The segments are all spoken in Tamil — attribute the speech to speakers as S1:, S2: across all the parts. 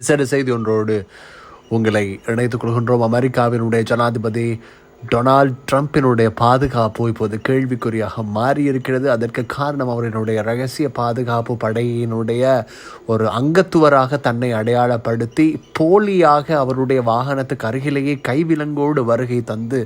S1: விசேட செய்தி ஒன்றோடு உங்களை இணைத்துக் கொள்கின்றோம். அமெரிக்காவினுடைய ஜனாதிபதி டொனால்ட் ட்ரம்பினுடைய பாதுகாப்பு இப்போது கேள்விக்குறியாக மாறியிருக்கிறது. அதற்கு காரணம் அவரினுடைய ரகசிய பாதுகாப்பு படையினுடைய ஒரு அங்கத்துவராக தன்னை அடையாளப்படுத்தி போலியாக அவருடைய வாகனத்துக்கு அருகிலேயே கைவிலங்கோடு வருகை தந்து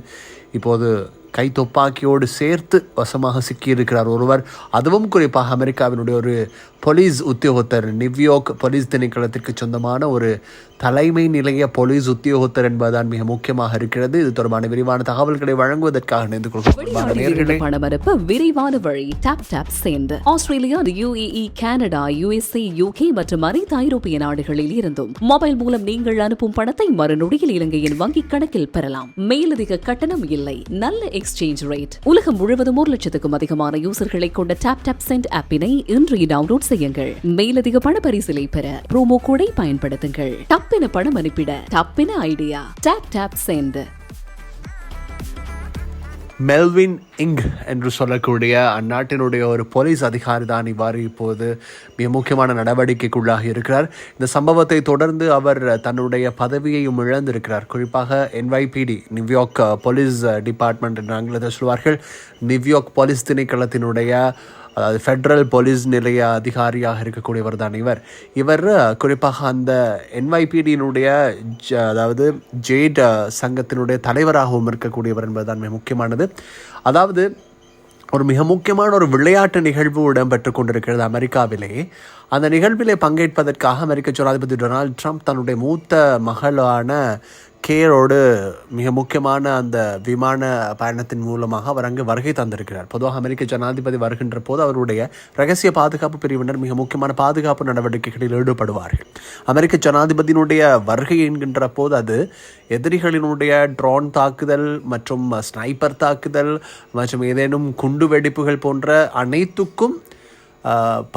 S1: இப்போது கை துப்பாக்கியோடு சேர்த்து வசமாக சிக்கியிருக்கிறார் ஒருவர். அதுவும் குறிப்பாக அமெரிக்காவினுடைய ஒரு போலீஸ் உத்தியோகத்தர். நியூயார்க் போலீஸ் திணைக்களத்திற்கு சொந்தமான ஒரு தலைமை நிலைய போலீஸ் உத்தியோகத்தர் என்பதுதான் மிக முக்கியமாக இருக்கிறது. இது தொடர்பான விரிவான தகவல்களை வழங்குவதற்காக இணைந்து
S2: பணமரப்பு. விரைவான வழி. Taptap Send Australia UAE Canada USA UK மற்றும் அனைத்து ஐரோப்பிய நாடுகளில் இருந்தும் மொபைல் மூலம் நீங்கள் அனுப்பும் பணத்தை மறுநொடியில் இலங்கையின் வங்கிக் கணக்கில் பெறலாம். மேலதிக கட்டணம் இல்லை. நல்ல எக்ஸ்சேஞ்ச் ரேட் உலகம் முழுவதும் ஒரு லட்சத்துக்கும் அதிகமான யூசர்களை கொண்ட டாப் டாப் சென்ட் ஆப்பினை இன்று டவுன்லோட் செய்யுங்கள். மேலதிக பண பரிசிலை பெற ப்ரோமோ கோடை பயன்படுத்துங்கள். டப்பின பணம் அனுப்பிட டப்பின idea Taptap send
S1: Melvin இங் என்று சொல்லக்கூடிய அந்நாட்டினுடைய ஒரு போலீஸ் அதிகாரி தான் இவ்வாறு இப்போது மிக முக்கியமான நடவடிக்கைக்குள்ளாக இருக்கிறார். இந்த சம்பவத்தை தொடர்ந்து அவர் தன்னுடைய பதவியையும் இழந்திருக்கிறார். குறிப்பாக என்வைபிடி நியூயார்க் போலீஸ் டிபார்ட்மெண்ட் என்று ஆங்கிலத்தில் சொல்வார்கள். நியூயார்க் போலீஸ் திணைக்களத்தினுடைய அதாவது ஃபெடரல் போலீஸ் நிலைய அதிகாரியாக இருக்கக்கூடியவர் தான் இவர். இவர் uh, குறிப்பாக அந்த என்வைபிடியினுடைய அதாவது ஜேட் uh, சங்கத்தினுடைய தலைவராகவும் இருக்கக்கூடியவர் என்பதுதான் மிக முக்கியமானது. அதாவது ஒரு மிக முக்கியமான ஒரு விளையாட்டு நிகழ்வு இடம்பெற்று கொண்டிருக்கிறது அமெரிக்காவிலே. அந்த நிகழ்விலே பங்கேற்பதற்காக அமெரிக்க ஜனாதிபதி டொனால்ட் ட்ரம்ப் தன்னுடைய மூத்த மகளான கேரோடு மிக முக்கியமான அந்த விமான பயணத்தின் மூலமாக அவர் அங்கு வருகை தந்திருக்கிறார். பொதுவாக அமெரிக்க ஜனாதிபதி வருகின்ற போது அவருடைய ரகசிய பாதுகாப்பு பிரிவினர் மிக முக்கியமான பாதுகாப்பு நடவடிக்கைகளில் ஈடுபடுவார்கள். அமெரிக்க ஜனாதிபதியினுடைய வருகை என்கின்ற போது அது எதிரிகளினுடைய ட்ரோன் தாக்குதல் மற்றும் ஸ்னைப்பர் தாக்குதல் மற்றும் ஏதேனும் குண்டு வெடிப்புகள் போன்ற அனைத்துக்கும்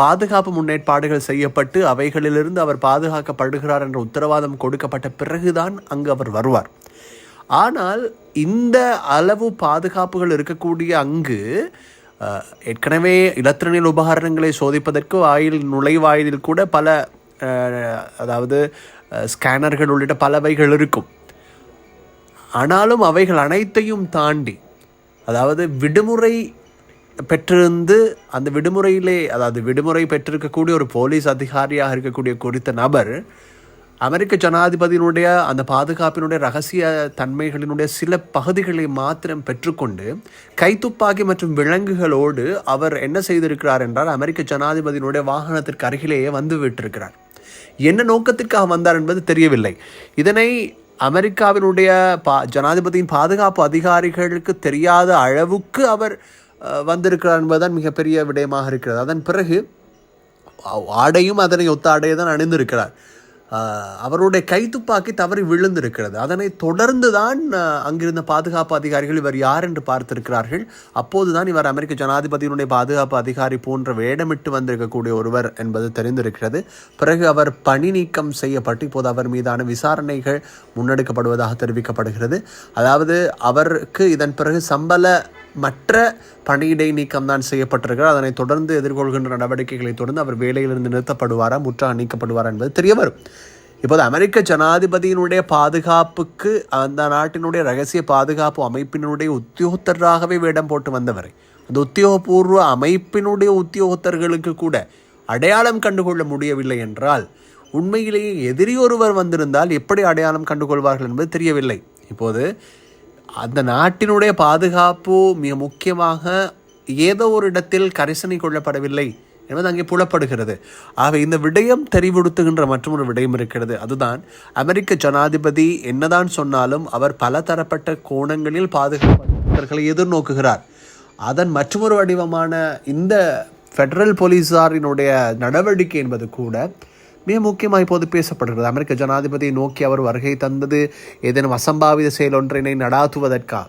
S1: பாதுகாப்பு முன்னேற்பாடுகள் செய்யப்பட்டு அவைகளிலிருந்து அவர் பாதுகாக்கப்படுகிறார் என்ற உத்தரவாதம் கொடுக்கப்பட்ட பிறகுதான் அங்கு அவர் வருவார். ஆனால் இந்த அளவு பாதுகாப்புகள் இருக்கக்கூடிய அங்கு ஏற்கனவே இலத்திரனியல் உபகரணங்களை சோதிப்பதற்கு வாயில் நுழைவாயிலில் கூட பல அதாவது ஸ்கேனர்கள் உள்ளிட்ட பலவைகள் இருக்கும். ஆனாலும் அவைகள் அனைத்தையும் தாண்டி அதாவது விடுமுறை பெற்றிருந்து அந்த விடுமுறையிலே அதாவது விடுமுறை பெற்றிருக்கக்கூடிய ஒரு போலீஸ் அதிகாரியாக இருக்கக்கூடிய குறித்த நபர் அமெரிக்க ஜனாதிபதியினுடைய அந்த பாதுகாப்பினுடைய ரகசிய தன்மைகளினுடைய சில பகுதிகளை மாத்திரம் பெற்றுக்கொண்டு கைத்துப்பாக்கி மற்றும் விலங்குகளோடு அவர் என்ன செய்திருக்கிறார் என்றால் அமெரிக்க ஜனாதிபதியினுடைய வாகனத்திற்கு அருகிலேயே வந்து விட்டிருக்கிறார். என்ன நோக்கத்திற்காக வந்தார் என்பது தெரியவில்லை. இதனை அமெரிக்காவினுடைய பா ஜனாதிபதியின் பாதுகாப்பு அதிகாரிகளுக்கு தெரியாத அளவுக்கு அவர் வந்திருக்கிறார் என்பதுதான் மிகப்பெரிய விடயமாக இருக்கிறது. அதன் பிறகு ஆடையும் அதனை ஒத்த ஆடையை தான் அணிந்திருக்கிறார். அவருடைய கைத்துப்பாக்கி தவறி விழுந்திருக்கிறது. அதனை தொடர்ந்து தான் அங்கிருந்த பாதுகாப்பு அதிகாரிகள் இவர் யார் என்று பார்த்திருக்கிறார்கள். அப்போது தான் இவர் அமெரிக்க ஜனாதிபதியினுடைய பாதுகாப்பு அதிகாரி போன்ற வேடமிட்டு வந்திருக்கக்கூடிய ஒருவர் என்பது தெரிந்திருக்கிறது. பிறகு அவர் பணி நீக்கம் செய்யப்பட்டு இப்போது அவர் மீதான விசாரணைகள் முன்னெடுக்கப்படுவதாக தெரிவிக்கப்படுகிறது. அதாவது அவருக்கு இதன் பிறகு சம்பள மற்ற பணியிடை நீக்கம் தான் செய்யப்பட்டிருக்கிறார் அதனை தொடர்ந்து எதிர்கொள்கின்ற நடவடிக்கைகளை தொடர்ந்து அவர் வேலையிலிருந்து நிறுத்தப்படுவாரா முற்றாக நீக்கப்படுவாரா என்பது தெரிய வரும் இப்போது அமெரிக்க ஜனாதிபதியினுடைய பாதுகாப்புக்கு அந்த நாட்டினுடைய ரகசிய பாதுகாப்பு அமைப்பினுடைய உத்தியோகத்தராகவே வேடம் போட்டு வந்தவரை அந்த உத்தியோகபூர்வ அமைப்பினுடைய உத்தியோகத்தர்களுக்கு கூட அடையாளம் கண்டுகொள்ள முடியவில்லை என்றால் உண்மையிலேயே எதிரி ஒருவர் வந்திருந்தால் எப்படி அடையாளம் கண்டுகொள்வார்கள் என்பது தெரியவில்லை. இப்போது அந்த நாட்டினுடைய பாதுகாப்பு மிக முக்கியமாக ஏதோ ஒரு இடத்தில் கரிசனை கொள்ளப்படவில்லை என்பது அங்கே புலப்படுகிறது. ஆக இந்த விடயம் தெரிவுறுத்துகின்ற மற்றொரு விடயம் இருக்கிறது. அதுதான் அமெரிக்க ஜனாதிபதி என்னதான் சொன்னாலும் அவர் பல தரப்பட்ட கோணங்களில் பாதுகாப்புகளை எதிர்நோக்குகிறார். அதன் மற்றொரு வடிவமான இந்த ஃபெடரல் போலீஸாரினுடைய நடவடிக்கை என்பது கூட மிக முக்கியமாக இப்போது பேசப்படுகிறது. அமெரிக்க ஜனாதிபதியை நோக்கி அவர் வருகை தந்தது ஏதேனும் அசம்பாவித செயலொன்றினை நடாத்துவதற்கா?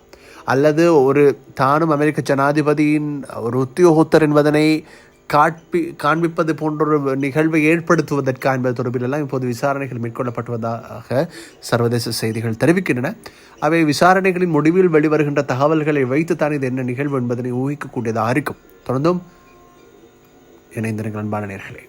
S1: அல்லது ஒரு தானும் அமெரிக்க ஜனாதிபதியின் ஒரு உத்தியோகத்தர் என்பதனை காட்பி காண்பிப்பது போன்ற ஒரு நிகழ்வை ஏற்படுத்துவதற்கா என்பது தொடர்பிலெல்லாம் இப்போது விசாரணைகள் மேற்கொள்ளப்பட்டுவதாக சர்வதேச செய்திகள் தெரிவிக்கின்றன. அவை விசாரணைகளின் முடிவில் வெளிவருகின்ற தகவல்களை வைத்துத்தான் இது என்ன நிகழ்வு என்பதனை ஊகிக்கக்கூடியதாக இருக்கும். தொடர்ந்தும் இணைந்திருங்கள் அன்பான நேர்களே.